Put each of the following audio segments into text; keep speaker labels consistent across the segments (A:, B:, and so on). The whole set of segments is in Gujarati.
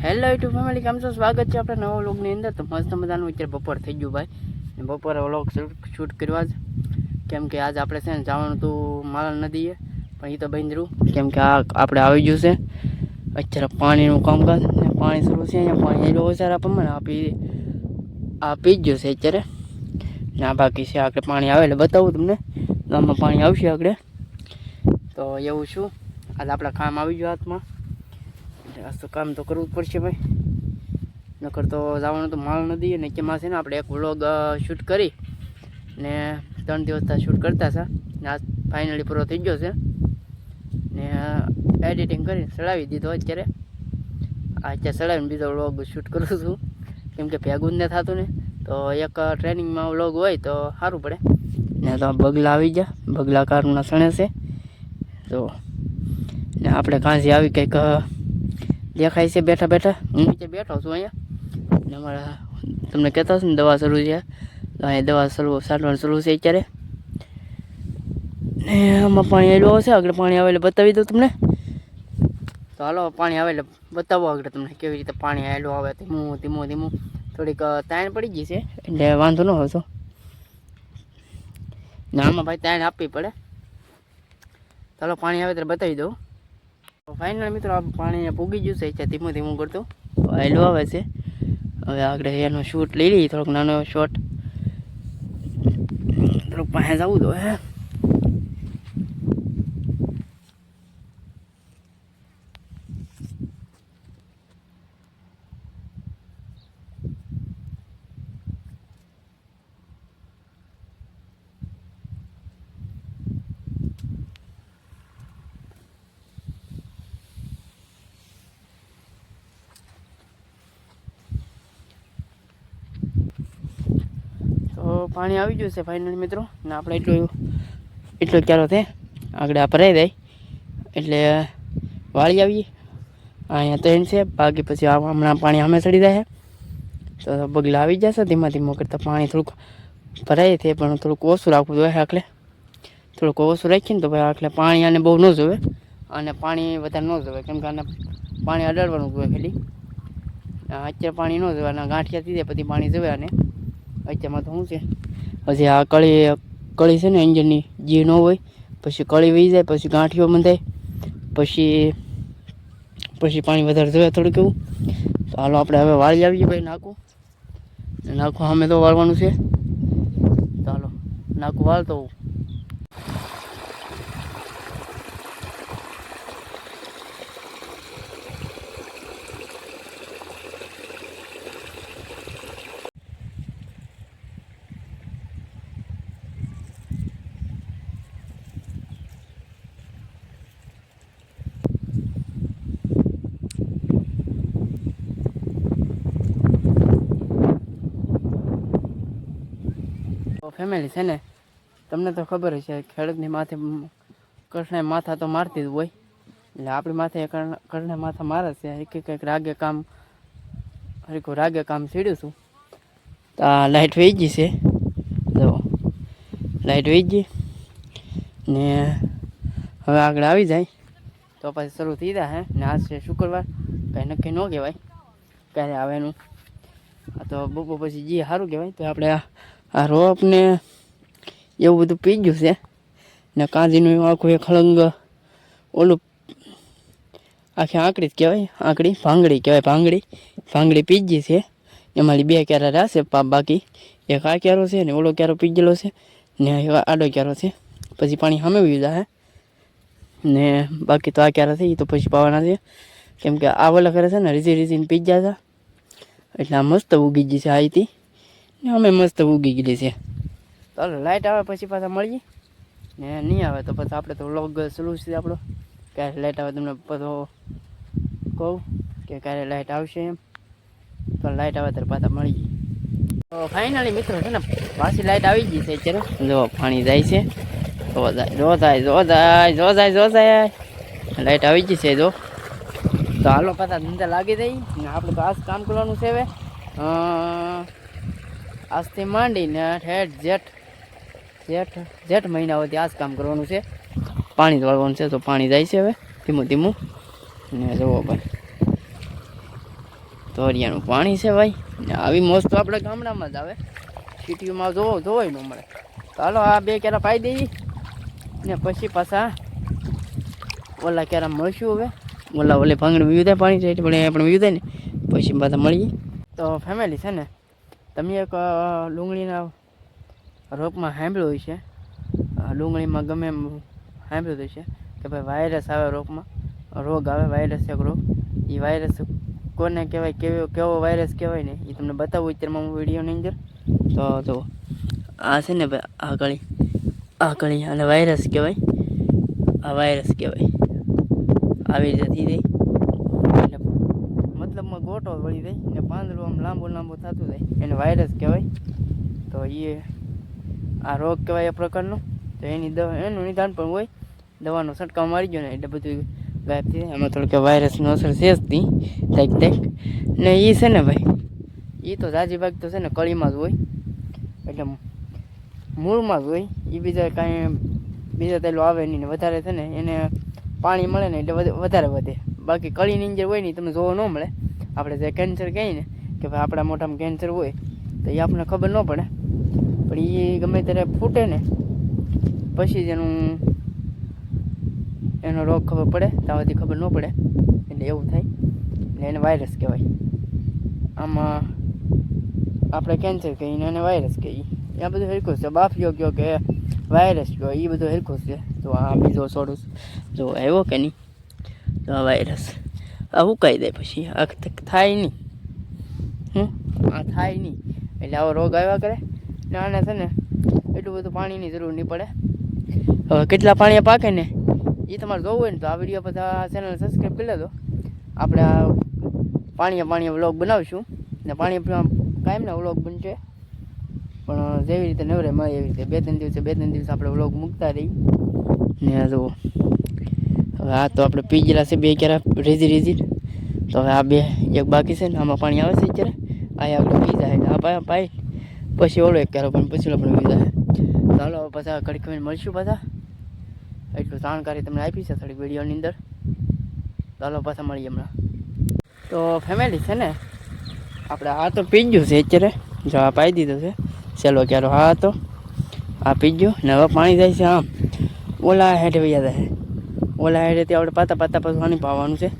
A: હેલો યુટ્યુબ ફેમિલી કેમ છો? સ્વાગત છે આપણે નવા વ્લોગની અંદર. તો મસ્ત મજાનું અત્યારે બપોર થઈ ગયું ભાઈ. બપોરે વ્લોગ શૂટ કરવા જ કેમ કે આજે આપણે છે ને જવાનું હતું માલણ નદીએ. પણ એ તો બંધ રહ્યું. કેમ કે આ આપણે આવી ગયું છે. અત્યારે પાણીનું કામકાજ ને પાણી શરૂ છે. અહીંયા પાણી એટલો ઓછા પ્રમાણે. આપી આ પી ગયું છે અત્યારે. ને બાકી છે આપણે પાણી આવે એટલે બતાવું તમને. ગામમાં પાણી આવશે આગળ. તો એવું શું આજે આપણા કામ આવી ગયું હાથમાં. એટલે આજ તો કામ તો કરવું જ પડશે ભાઈ. નકર તો જવાનું તો માલ નદી અને કેમાં છે ને આપણે એક વ્લોગ શૂટ કરી ને ત્રણ દિવસ ત્યાં શૂટ કરતા હતા. ને આજ ફાઇનલી પૂરો થઈ ગયો છે. ને એડિટિંગ કરીને ચડાવી દીધો અત્યારે. આ અત્યારે ચડાવીને બીજો વ્લોગ શૂટ કરું છું. કેમ કે ભેગું જ ન થતું ને. તો એક ટ્રેનિંગમાં વ્લોગ હોય તો સારું પડે. ને તો બગલા આવી ગયા. બગલા કારના સણે છે. તો, ને આપણે કાંસી આવી કંઈક દેખાય છે બેઠા બેઠા? હું નીચે બેઠો છું અહીંયા. અમારા તમને કહેતા હશે ને દવા શરૂ છે. તો અહીંયા દવા શરૂ છાંટવાનું શરૂ છે અત્યારે. ને આમાં પાણી આવેલું આવશે આગળ પાણી આવે એટલે બતાવી દઉં તમને. તો હાલો, પાણી આવે એટલે બતાવો આગળ તમને, કેવી રીતે પાણી આવેલું આવે, ધીમું ધીમું ધીમું. થોડીક તાણ પડી ગઈ છે, એટલે વાંધો ન હશો ને આમાં ભાઈ તાણ આપવી પડે. ચાલો પાણી આવે ત્યારે બતાવી દઉં. ફાઇનલ મિત્રો આ પાણી પૂગી ગયું છે ત્યાં ધીમું ધીમું કરતું. આયલું આવે છે. હવે આગળ એનો શૂટ લઈ લઈએ, થોડોક નાનો શોટ થોડુંક પાસે જવું તો, હે તો પાણી આવી ગયું છે ફાઇનલ મિત્રો. ને આપણે એટલો એટલો ક્યારો થાય આગળ આ ભરાઈ જાય. એટલે વાળી આવીએ. અહીંયા ત્રણ છે, બાકી પછી હમણાં પાણી અમે ચડી જાય તો બગલા આવી જશે ધીમા ધીમો કરતાં પાણી થોડુંક ભરાય છે, પણ થોડુંક ઓછું રાખવું જોઈએ આખલે. થોડુંક ઓછું રાખીને તો ભાઈ આખલે પાણી આને બહુ ન જોવે. અને પાણી વધારે ન જોવે. કેમ કે આને પાણી અડાડવાનું જોઈએ ખાલી. અત્યારે પાણી ન જોવે, અને ગાંઠિયા થઈ પછી પાણી જોવે અને અત્યારમાં તો શું છે? પછી આ કળી કળી છે ને એન્જિનની, જે ન હોય, પછી કળી વહી જાય, પછી ગાંઠીઓ બંધાય, પછી પછી પાણી વધારે જોઈએ થોડુંક એવું. તો હાલો આપણે હવે વાળી આવીએ ભાઈ નાખું. નાખું અમે તો વાળવાનું છે. ચાલો નાખું, વાળતો હોઉં. ફેમિલી છે ને, તમને તો ખબર છે ખેડૂતની માથે કૃષ્ણ માથા તો મારતી જ હોય. એટલે આપણી માથે કૃષ્ણ માથા મારે છે, એક એક રાગે કામ હરીકો રાગે કામ સીડ્યું છું. તો આ લાઇટ વહી ગઈ છે. જો લાઇટ ગઈ ને હવે આગળ આવી જાય. તો પછી શરૂ થઈ જાય ને આજ છે શુક્રવાર, કાંઈ નક્કી ન કહેવાય. ક્યારે આવે એનું. આ તો બપોર પછી જે સારું કહેવાય, તો આપણે આ રોપ ને એવું બધું પી ગયું છે. ને કાંજીનું આખું એક હળંગ ઓલું આખી આંકડી જ કહેવાય, આંકડી, ભાંગડી કહેવાય, ભાંગડી ભાંગડી પી ગઈ છે. એમાંથી બે ક્યારા રહેશે બાકી એક આ ક્યારો છે ને ઓલો ક્યારો પી ગયેલો છે ને આડો ક્યારો છે. પછી પાણી સામે વયું જાય. ને બાકી તો આ ક્યારા છે એ તો પછી પાવાના છે. કેમ કે આ વલા કરે છે ને રીઝી રીઝીને પી ગયા હતા. એટલે આ મસ્ત ઉગી ગઈ છે આ હતી ને અમે મસ્ત ઉગી ગયેલી છે. ચાલો લાઇટ આવે પછી પાછા મળીએ. ને નહીં આવે તો પછી આપણે તો વ્લોગ શરૂ છે આપણો. ક્યારે લાઇટ આવે તમને પાછો કહું કે ક્યારે લાઇટ આવશે એમ. તો લાઇટ આવે ત્યારે પાછા મળી તો ફાઇનલી મિત્રો છે ને, પાછી લાઇટ આવી ગઈ છે અત્યારે. જો પાણી જાય છે. જો જાય જો જાય જો જાય જો જાય જો જાય. લાઇટ આવી ગઈ છે જો. તો હાલો પાછા ધંધા લાગી જાય. ને આપણે તો આજ કામ કરવાનું છે હવે. આજથી માંડીને ઠેઠ જેઠ જેઠ જેઠ મહિના સુધી આ જ કામ કરવાનું છે. પાણી વાળવાનું છે તો પાણી જાય છે હવે, ધીમું ધીમું. ને જુઓ ભાઈ. ધોરિયાનું પાણી છે ભાઈ. ને આવી મોજ તો આપણે ગામડામાં જ આવે. સિટીમાં જોવો, જોવાય ન મળે. તો હાલો આ બે કેરા પાઈ દઈએ. ને પછી પાછા ઓલા કેરા મળશું હવે. ઓલા ઓલે ભાંગણ વીયું થાય પાણી એટલે પણ આપણે વીયું થાય ને. પછી પાછા મળીએ. તો ફેમિલી છે ને તમે એક ડુંગળીના રોપમાં સાંભળ્યું છે ડુંગળીમાં ગમે એમ સાંભળ્યું છે કે ભાઈ વાયરસ આવે રોગમાં? રોગ આવે, વાયરસ એક રોગ. એ વાયરસ કોને કહેવાય, કેવો કેવો વાયરસ કહેવાય ને એ તમને બતાવું અત્યારમાં હું વિડીયોની અંદર. તો જો આ છે ને ભાઈ, આ કળી. આ કળી અને વાયરસ કહેવાય. આ વાયરસ કહેવાય. આવી રીતે જાય એટલે મતલબમાં ગોટો વળી જાય ને પાંદડું આમ લાંબુ લાંબુ થતું જાય. એને વાયરસ કહેવાય. તો એ આ રોગ કહેવાય એ પ્રકારનો. તો એની દવા, એનું નિદાન પણ હોય. દવાનો છંટકાવ મારી ગયો ને એટલે બધું ગાયબ થઈ એમાં થોડુંક વાયરસની અસર છે જ નહીં કંઈક કંઈક ને એ છે ને ભાઈ એ તો જાજી ભાગ તો છે ને કળીમાં જ હોય. એટલે મૂળમાં જ હોય. એ બીજા કાંઈ બીજા તેલો આવે નહીં ને વધારે છે ને એને પાણી મળે ને એટલે વધારે વધે. બાકી કળીની અંદર હોય ને તમે જોવા ન મળે. આપણે જે કેન્સર કહીએ ને કે ભાઈ આપણા મોઢામાં કેન્સર હોય, તો એ આપણને ખબર ન પડે. પણ એ ગમે ત્યારે ફૂટે ને, પછી જ એનું, એનો રોગ ખબર પડે સુધી ખબર ન પડે. એટલે એવું થાય. એટલે એને વાયરસ કહેવાય. આમાં આપણે કેન્સર કહીએ ને એને વાયરસ કહીએ. આ બધું હરખું છે. બાફિયો ગયો કે વાયરસ ગયો એ બધું હરખું છે. તો આ બીજો છોડું જો આવ્યો કે નહીં? તો આ વાયરસ આ ઉકાઈ દે પછી. આ થાય નહીં. હમ? આ થાય નહીં. એટલે આવો રોગ આવ્યા કરે. ને આને છે ને એટલું બધું પાણીની જરૂર નહીં પડે. હવે કેટલા પાણી પાકે ને? એ તમારે જોવું હોય ને તો આ વીડિયો બધા આ ચેનલ સબસ્ક્રાઈબ કરી લેજો. આપણે આ પાણીએ પાણીએ વ્લોગ બનાવીશું. ને પાણી કાયમના વ્લોગ બનશે. પણ જેવી રીતે નવરે મળે એવી રીતે. બે ત્રણ દિવસે, બે ત્રણ દિવસે આપણે વ્લોગ મૂકતા રહી ને જુઓ. હવે આ તો આપણે પી ગયેલા છે બે ક્યારે રીઝી રીઝી. તો હવે આ બે એક બાકી છે ને, આમાં પાણી આવે છે અત્યારે. આ આપણે પી જાય એટલે આ પાય પાય પછી ઓલો એક કરો પણ પછી પણ બીજા જાય ચાલો પાછા કડીક ખમીને મળશું પાછા એટલું જાણકારી તમને આપી છે થોડીક વિડીયોની અંદર ચાલો પાછા મળીએ હમણાં તો ફેમિલી છે ને આપણે આ તો પી ગયું છે અત્યારે જો આ પાઈ દીધું છે ચાલો ક્યારો હા તો આ પીજ્યું ને હવે પાણી જાય છે આમ ઓલા હેઠે વૈયા જાય ઓલા હેઠેથી આપણે પાતા પાતા પાછું પાણી પાવાનું છે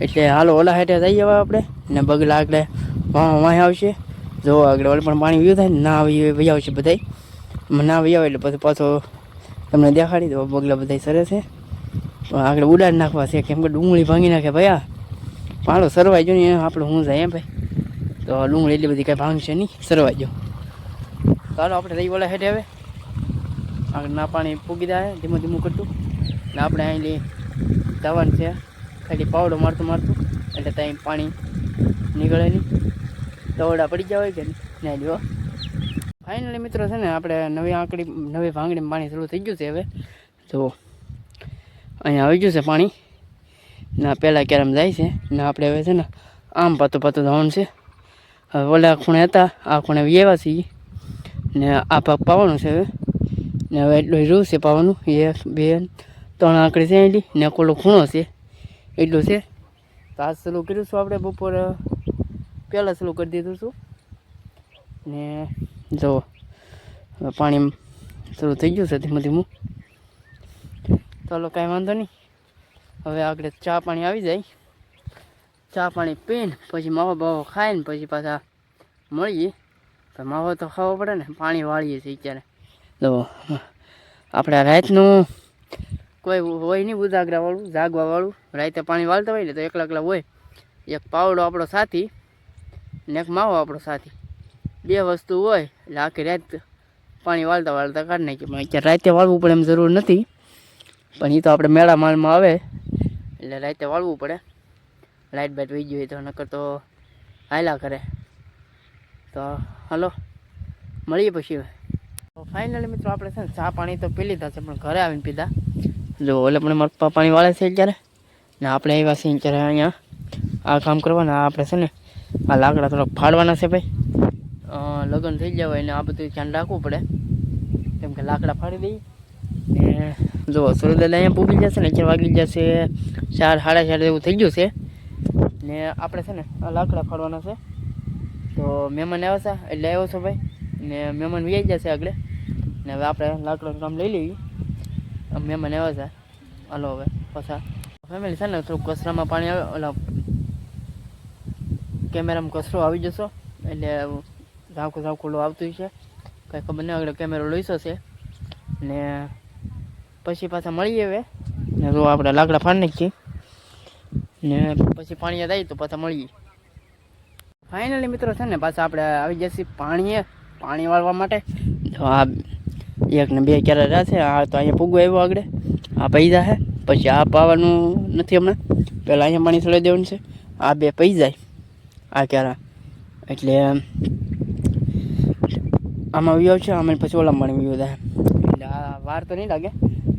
A: એટલે હાલો ઓલા હેઠે જઈએ હવે આપણે ને બગલા આગળ વાહ આવશે. જો આગળ ઓલે પણ પાણી વ્યૂ થાય ના આવી વહી આવશે બધાય. ના વહી આવે એટલે પછી પાછો તમને દેખાડી દો બગલા બધા સરે છે. પણ આગળ ઉડાડી નાખવા છે, કેમ કે ડુંગળી ભાંગી નાખે ભાઈ પાડો, સરવાઈ જો ને આપણે હું જાય એમ ભાઈ. તો ડુંગળી એટલી બધી કાંઈ ભાંગશે નહીં, સરવાઈ જો. ચાલો, આપણે રહી ઓલા હેઠે હવે. આગળ ના પાણી પૂગી જાય, ધીમું ધીમું કરતું. ને આપણે અહીં જવાનું છે. ખાલી પાવડો મારતું મારતું, એટલે ત્યાં પાણી નીકળે નહીં. દોડા પડી જાય કે ને જો ફાઇનલી મિત્રો છે ને, આપણે નવી આંકડી, નવી ભાંગડીમાં પાણી શરૂ થઈ ગયું છે હવે. તો અહીંયા આવી ગયું છે પાણી. ના, પહેલાં કેરમ જાય છે. ને, આપણે હવે છે ને, આમ પાતું પાતું જવાનું છે. હવે ઓલા ખૂણે હતા, આ ખૂણે વ્યવા છીએ. ને આ પાક પાવાનું છે હવે. ને હવે એટલું રૂ છે પાવાનું. એક, બે, ત્રણ આંકડી છે એટલી ને કોલો ખૂણો છે. એટલું છે. તો આ શરૂ કર્યું છું આપણે બપોરે. પહેલાં સ્લો કરી દીધું છું. ને જો પાણી શરૂ થઈ ગયું છે ધીમું ધીમું. ચાલો કાંઈ વાંધો નહીં. હવે આગળ ચા પાણી આવી જાય. ચા પાણી પીને પછી માવો બાવો ખાઈને પછી પાછા મળીએ. તો માવો તો ખાવો પડે ને, પાણી વાળીએ છીએ અત્યારે. તો આપણે રાતનું કોઈ હોય નહીં ઉદાગરાવાળું, જાગવાવાળું. રાતે પાણી વાળતા હોય ને તો એકલા એકલા હોય. એક પાવડો આપણો સાથી ને એક માવો આપણો સાથી. બે વસ્તુ હોય, એટલે આખી રાત પાણી વાળતા વાળતા કાઢી નાખીએ. પણ અત્યારે રાતે વાળવું પડે એમ જરૂર નથી. પણ એ તો આપણે મેળા માલમાં આવે, એટલે રાતે વાળવું પડે. લાઇટ બાઇટ વહી ગઈ હોય તો નકર તો હાયલા કરે. તો હલો, મળીએ પછી ફાઇનલી મિત્રો આપણે છે ને ચા પાણી તો પી લીધા છે, પણ ઘરે આવીને પીધા. જો, ઓલે પણ મારા પાણી વાળે છે અત્યારે. ને આપણે આવ્યા છીએ અત્યારે અહીંયા. આ કામ કરવાના આપણે છે ને આ લાકડા થોડાક ફાડવાના છે ભાઈ. લગ્ન થઈ જવાય હોય ને આ બધું ધ્યાન રાખવું પડે. કેમ કે લાકડા ફાડી દઈએ. ને જો સૂર્યદાદા અહીંયા પૂગી જશે ને ચાર વાગી જશે, ચાર, સાડા ચાર એવું થઈ ગયું છે. ને આપણે છે ને આ લાકડા ફાડવાના છે. તો મહેમાન આવ્યા છે, એટલે આવ્યો છો ભાઈ. ને મહેમાન વ્યાઈ જશે આગળ. ને હવે આપણે લાકડાનું કામ લઈ લઈએ. મહેમાન આવ્યા છે. હાલો હવે, પાછા. ફેમિલી છે ને થોડુંક કચરામાં પાણી આવે, ઓલા કેમેરામાં કચરો આવી જશો. એટલે ઝાંખું ઝાંખું આવતું છે કંઈ ખબર નહીં આગળ કેમેરો લઈશો છે ને પછી પાછા મળીએ હવે. ને જો આપણે લાકડા ફાડી નાખીએ. ને પછી પાણી યાદ આવી તો પાછા મળીએ. ફાઇનલી મિત્રો છે ને પાછા આપણે આવી જશે પાણીએ, પાણી વાળવા માટે. તો આ એક ને બે ક્યારે રહેશે આ તો અહીંયા પૂગો આવ્યો આગળ. આ પૈસા છે. પછી આ પાવાનું નથી હમણાં. પહેલાં અહીંયા પાણી છોડી દેવાનું છે. આ બે જાય આ ક્યારા? એટલે આમાં વ્યવ છે આમાં પછી ઓલા પાણી વ્યવ થાય એટલે આ વાર તો નહીં લાગે.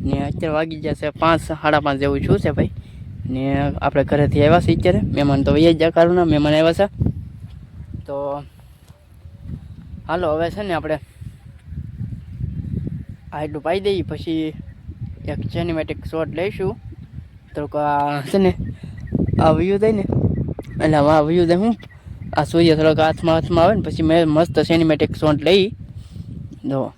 A: ને અત્યારે વાગી જશે પાંચ, સાડા પાંચ જેવું છું છે ભાઈ. ને આપણે ઘરેથી આવ્યા છે અત્યારે. મહેમાન તો વૈયા જ જા કારું ના મહેમાન આવ્યા છે. તો, હાલો, હવે છે ને આપણે આ એટલું પાઈ દઈએ, પછી એક સિનેમેટિક શોટ લઈશું. તો છે ને, આ વ્યૂ થાય ને, એટલે આ વ્યૂ થાય હું? આ સૂર્ય થોડોક હાથમાં હાથમાં આવે ને પછી મેં મસ્ત સિનેમેટિક શોટ લઈ. જો.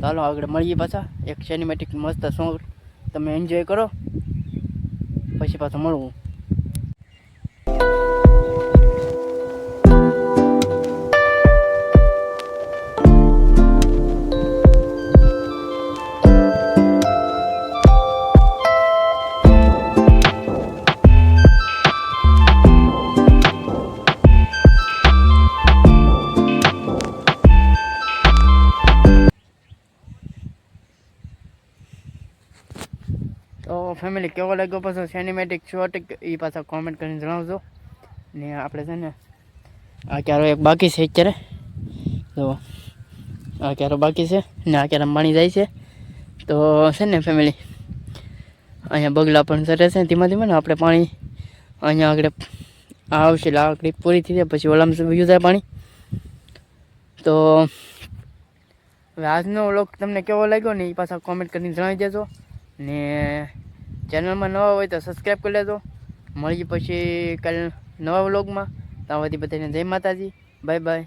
A: ચાલો આગળ મળીએ પાછા. એક સિનેમેટિક મસ્ત શોટ તમે એન્જોય કરો. પછી પાછું મળવું ફેમિલી કેવો લાગ્યો પાછો? સિનેમેટિક શોર્ટ એ પાછા કોમેન્ટ કરીને જણાવજો. ને આપણે છે ને, આ ક્યારો એક બાકી છે અત્યારે. તો આ ક્યારો બાકી છે ને આ ક્યારે પાણી જાય છે. તો છે ને ફેમિલી અહીંયા બગલા પણ ચડે છે ધીમા ધીમે ને આપણે પાણી અહીંયા આગળ આવશે. લાકડી પૂરી થઈ જાય, પછી ઓલામાં વયું થાય પાણી. તો હવે આજનો વ્લોગ તમને કેવો લાગ્યો ને એ પાછા કોમેન્ટ કરીને જણાવી દેજો. ને ચેનલમાં નવા હોય તો સબસ્ક્રાઈબ કરી લેજો. મળીએ પછી કાલે નવા વ્લોગમાં ત્યાં બધી બધાને જય માતાજી. Bye bye